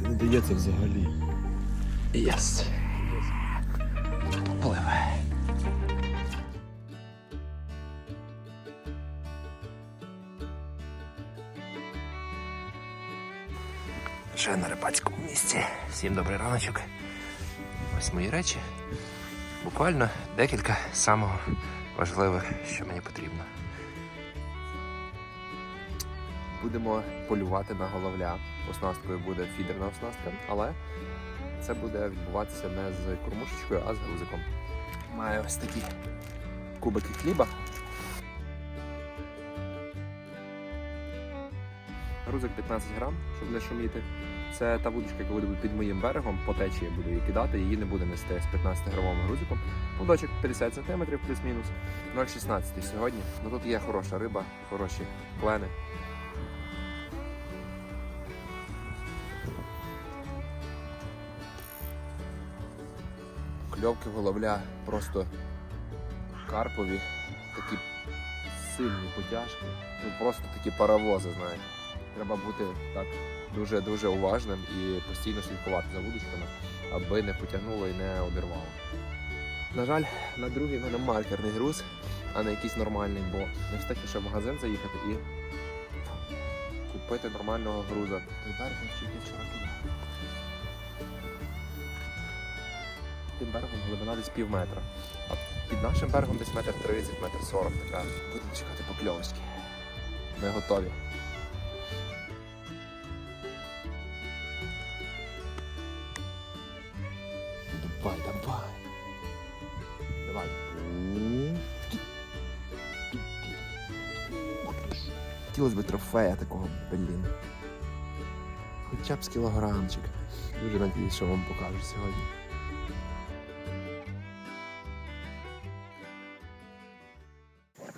Дивіться, не дається взагалі. Єс. Пливе. Ще на рибацькому місці. Всім добрий раночок. Ось мої речі. Буквально декілька самого важливих, що мені потрібно. Будемо полювати на головля. Оснасткою буде фідерна оснастка, але це буде відбуватися не з кормушечкою, а з грузиком. Маю ось такі кубики хліба. Грузик 15 грам, щоб не шуміти. Це та вудочка, яка буде під моїм берегом, по течії буду її кидати, її не буде нести з 15-грамовим грузиком. Вудочок 50 см плюс-мінус. 0,16 сьогодні. Ну тут є хороша риба, хороші клени. Кльовки головля просто карпові, такі сильні потяжки. Ну просто такі паровози, знаєте. Треба бути так дуже-дуже уважним і постійно слідкувати за вудочками, аби не потягнуло і не обірвало. На жаль, на другий в мене маркерний груз, а не якийсь нормальний, бо не встиг ще в магазин заїхати і купити нормального груза. Берег ще вчора кидав. Тим берегом глибина десь пів метра. А під нашим берегом десь метр 30, метр 40 така. Будемо чекати покльовочки. Ми готові. Давай, давай. Давай. Хотілося б трофея такого, блін. Хоча б з кілограмчик. Дуже надіюсь, що вам покажу сьогодні.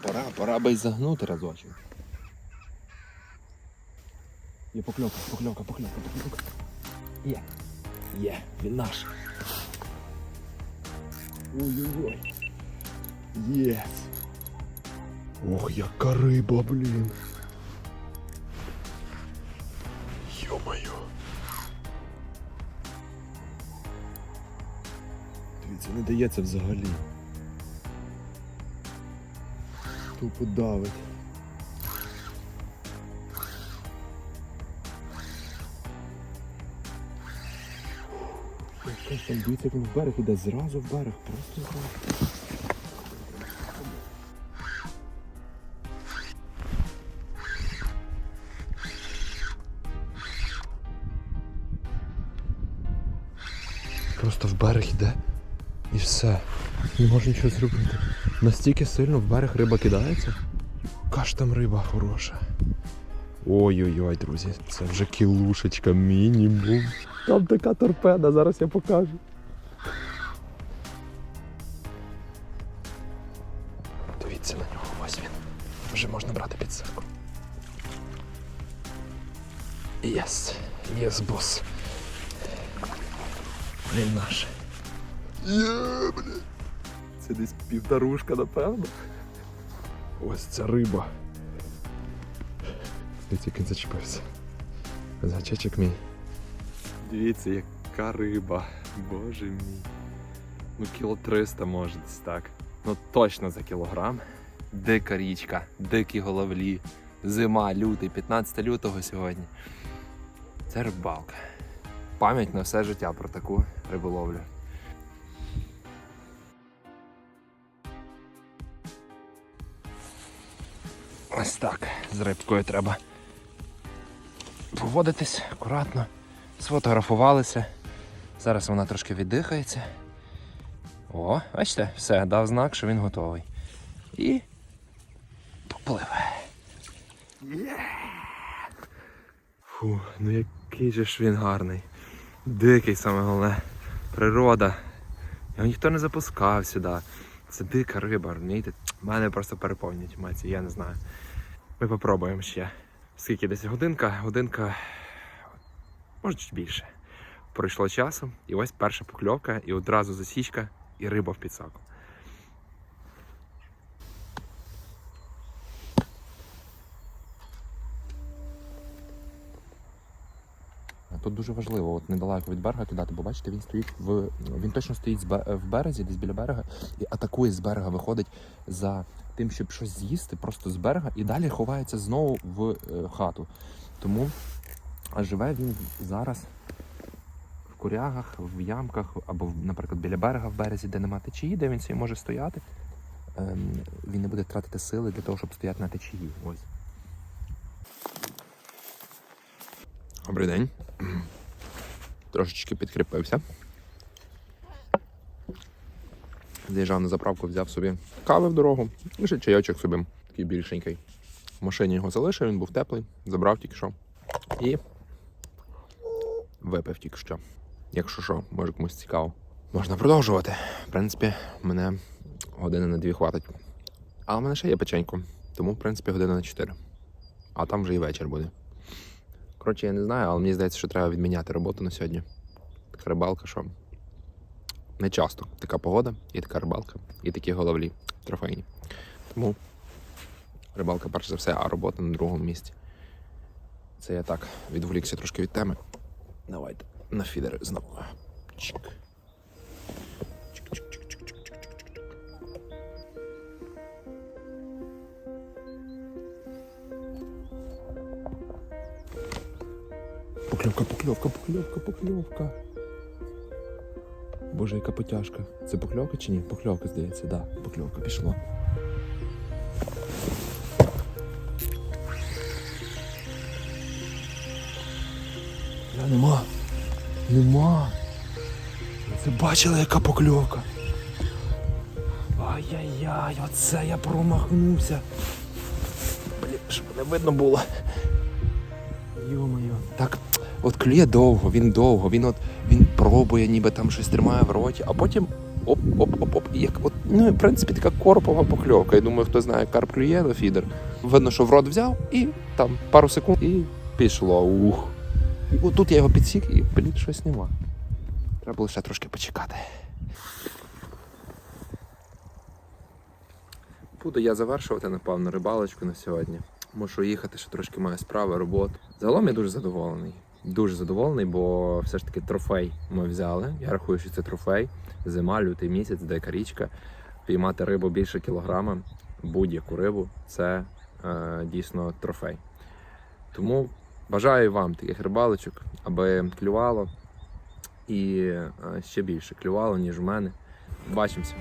Пора, пора би загнути разочок. Є покльовка, покльовка, покльовка, покльовка. Є. Є, він наш. Ой-ой-ой. Єс. Ох, яка риба, блін. Йо-моє. Дивіться, не дається взагалі. Тупо давить. Якась там дивіться, він в берег іде, зразу в берег, просто зразу. Просто в берег іде і все. Не може нічого зробити. Настільки сильно в берег риба кидається. Яка ж там риба хороша. Ой-ой-ой, друзі, це вже кілушечка мінімум. Там така торпеда, зараз я покажу. Дивіться на нього, ось він. Вже можна брати підсаку. Єс, єс, бос. Він наш. Є, бля. Це десь півторушка, напевно. Ось ця риба. Я тільки зачепився. Зачечок мій. Дивіться, яка риба. Боже мій. Ну, кіло 300 може десь так. Ну точно за кілограм. Дика річка, дикі головлі. Зима, лютий, 15 лютого сьогодні. Це рибалка. Пам'ять на все життя про таку риболовлю. Ось так. З рибкою треба поводитись акуратно. Сфотографувалися. Зараз вона трошки віддихається. О, бачите, все, дав знак, що він готовий. І попливе. Фу, ну який же ж він гарний. Дикий саме головне. Природа. Його ніхто не запускав сюди. Це дика риба, розумієте? Мене просто переповнюють емоції, я не знаю. Ми попробуємо ще. Скільки десь годинка, годинка, може чуть більше. Пройшло часу, і ось перша покльовка, і одразу засічка, і риба в підсаку. Тут дуже важливо, от недалеко від берега кидати, бо бачите, він стоїть в він точно стоїть бе- в березі, десь біля берега, і атакує з берега, виходить за тим, щоб щось з'їсти, просто з берега, і далі ховається знову в е, хату. Тому живе він зараз в курягах, в ямках, або, наприклад, біля берега в березі, де нема течії, де він собі може стояти. Ем, він не буде тратити сили для того, щоб стояти на течії. Ось. Добрий день. Трошечки підкріпився. Заїжджав на заправку, взяв собі кави в дорогу і ще чайочок собі, такий більшенький. В машині його залишив, він був теплий, забрав тільки що. І випив тільки що. Якщо що, може комусь цікаво. Можна продовжувати. В принципі, мене години на дві хватить. Але в мене ще є печенько, тому, в принципі, година на чотири. А там вже і вечір буде. Коротше, я не знаю, але мені здається, що треба відміняти роботу на сьогодні. Така рибалка, що не часто така погода, і така рибалка, і такі головлі трофейні. Тому рибалка перш за все, а робота на другому місці. Це я так відволікся трошки від теми. Давайте на фідери знову. Чик. Покльовка, покльовка, покльовка, покльовка. Боже, яка потяжка. Це покльовка чи ні? Покльовка, здається, да. Покльовка пішло. Я нема. Нема. Це бачили, яка покльовка? Ай-яй-яй, оце я промахнувся. Блін, щоб не видно було. Йо-моє. Так, от клює довго, він довго, він от він пробує, ніби там щось тримає в роті, а потім оп-оп-оп-оп. І як от, ну, в принципі, така корпова покльовка. Я думаю, хто знає, карп клює на фідер. Видно, що в рот взяв і там пару секунд і пішло. Ух. І отут я його підсік і, блін, щось нема. Треба ще трошки почекати. Буду я завершувати, напевно, рибалочку на сьогодні. Мушу їхати, ще трошки маю справи, роботу. Загалом я дуже задоволений. Дуже задоволений, бо все ж таки трофей ми взяли. Я рахую, що це трофей. Зима, лютий місяць, дика річка. Піймати рибу більше кілограма, будь-яку рибу це е, дійсно трофей. Тому бажаю вам таких рибалочок, аби клювало і е, ще більше клювало, ніж в мене. Бачимося.